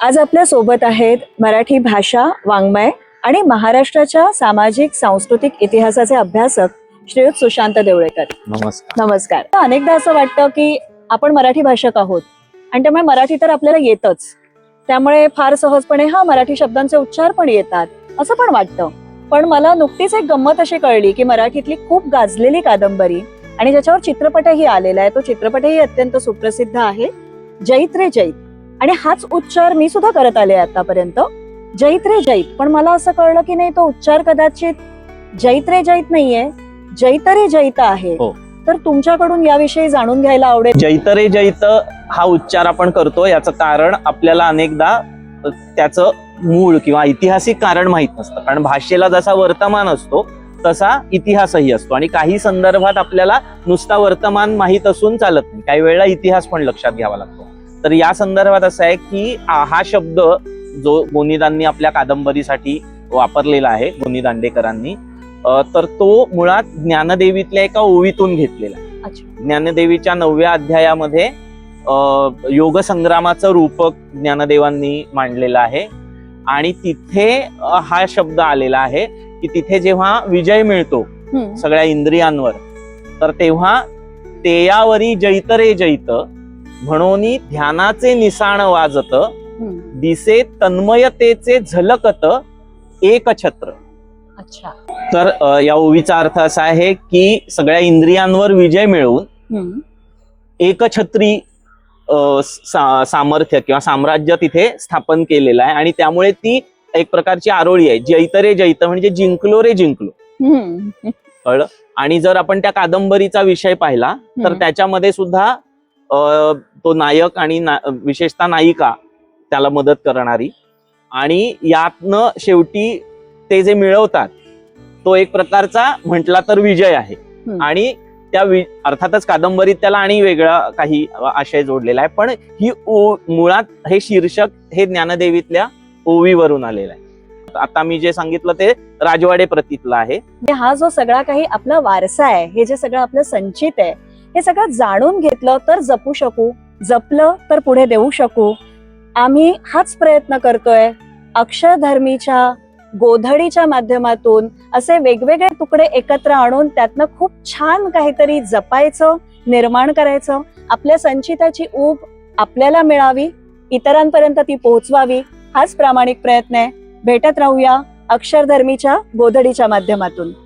आज आपल्यासोबत आहेत मराठी भाषा वाङ्मय आणि महाराष्ट्राच्या सामाजिक सांस्कृतिक इतिहासाचे अभ्यासक श्रीयुत सुशांत देवळेकर. नमस्कार. नमस्कार. अनेकदा असं वाटतं की आपण मराठी भाषक आहोत आणि त्यामुळे मराठी तर आपल्याला येतच. त्यामुळे फार सहजपणे हा मराठी शब्दांचे उच्चार पण येतात असं पण वाटतं. पण मला नुकतीच एक गंमत अशी कळली की मराठीतली खूप गाजलेली कादंबरी आणि ज्याच्यावर चित्रपटही आलेला आहे तो चित्रपटही अत्यंत सुप्रसिद्ध आहे जैत रे जैत. आणि हाच उच्चार मी सुद्धा करत आले आतापर्यंत. जैत रे जैत. पण मला असं कळलं की नाही तो उच्चार कदाचित जैत रे जैत नाहीये जैत रे जैत आहे. हो. तर तुमच्याकडून याविषयी जाणून घ्यायला आवडेल. जैत रे जैत हा उच्चार आपण करतो याचं कारण आपल्याला अनेकदा त्याचं मूळ किंवा ऐतिहासिक कारण माहीत नसतं. कारण भाषेला जसा वर्तमान असतो तसा इतिहासही असतो. आणि काही संदर्भात आपल्याला नुसता वर्तमान माहीत असून चालत नाही. काही वेळेला इतिहास पण लक्षात घ्यावा लागतो. तर या संदर्भात असं आहे की हा शब्द जो गोनीदांनी आपल्या कादंबरीसाठी वापरलेला आहे गोनी दांडेकरांनी तर तो मुळात ज्ञानदेवीतल्या एका ओवीतून घेतलेला आहे. ज्ञानदेवीच्या नवव्या अध्यायामध्ये योग संग्रामाचं रूपक ज्ञानदेवांनी मांडलेलं आहे. आणि तिथे हा शब्द आलेला आहे की तिथे जेव्हा विजय मिळतो. सगळ्या इंद्रियांवर तर तेव्हा तेयावरी जैत रे जैत म्हणून ध्यानाचे निसाण वाजत. दिसे तन्मयतेचे झलकत एकछत्र अच्छा तर या ओवीचा अर्थ असा आहे की सगळ्या इंद्रियांवर विजय मिळवून. एकछत्री सा- सामर्थ्य किंवा साम्राज्य तिथे स्थापन केलेलं आहे आणि त्यामुळे ती एक प्रकारची आरोळी आहे जैत रे जैत म्हणजे जिंकलो रे जिंकलो. कळलं आणि जर आपण त्या कादंबरीचा विषय पाहिला तर. त्याच्यामध्ये सुद्धा तो नायक आणि ना- विशेषतः नायिका त्याला मदत करणारी. आणि यातनं शेवटी ते जे मिळवतात तो एक प्रकारचा म्हटला तर विजय आहे. आणि त्या अर्थातच कादंबरीत त्याला आणि वेगळा काही आशय जोडलेला आहे. पण ही ओ मुळात हे शीर्षक हे ज्ञानदेवीतल्या ओवीवरून आलेलं आहे. आता मी जे सांगितलं ते राजवाडे प्रतीतलं आहे. हा जो सगळा काही आपला वारसा आहे हे जे सगळं आपलं संचित आहे हे सगळं जाणून घेतलं तर जपू शकू जपलं तर पुढे देऊ शकू. आम्ही हाच प्रयत्न करतोय. अक्षरधर्मीच्या गोधडीच्या माध्यमातून असे वेगवेगळे तुकडे एकत्र आणून त्यातनं खूप छान काहीतरी जपायचं निर्माण करायचं. आपल्या संचिताची ऊब आपल्याला मिळावी इतरांपर्यंत ती पोहोचवावी हाच प्रामाणिक प्रयत्न आहे. भेटत राहूया अक्षरधर्मीच्या गोधडीच्या माध्यमातून.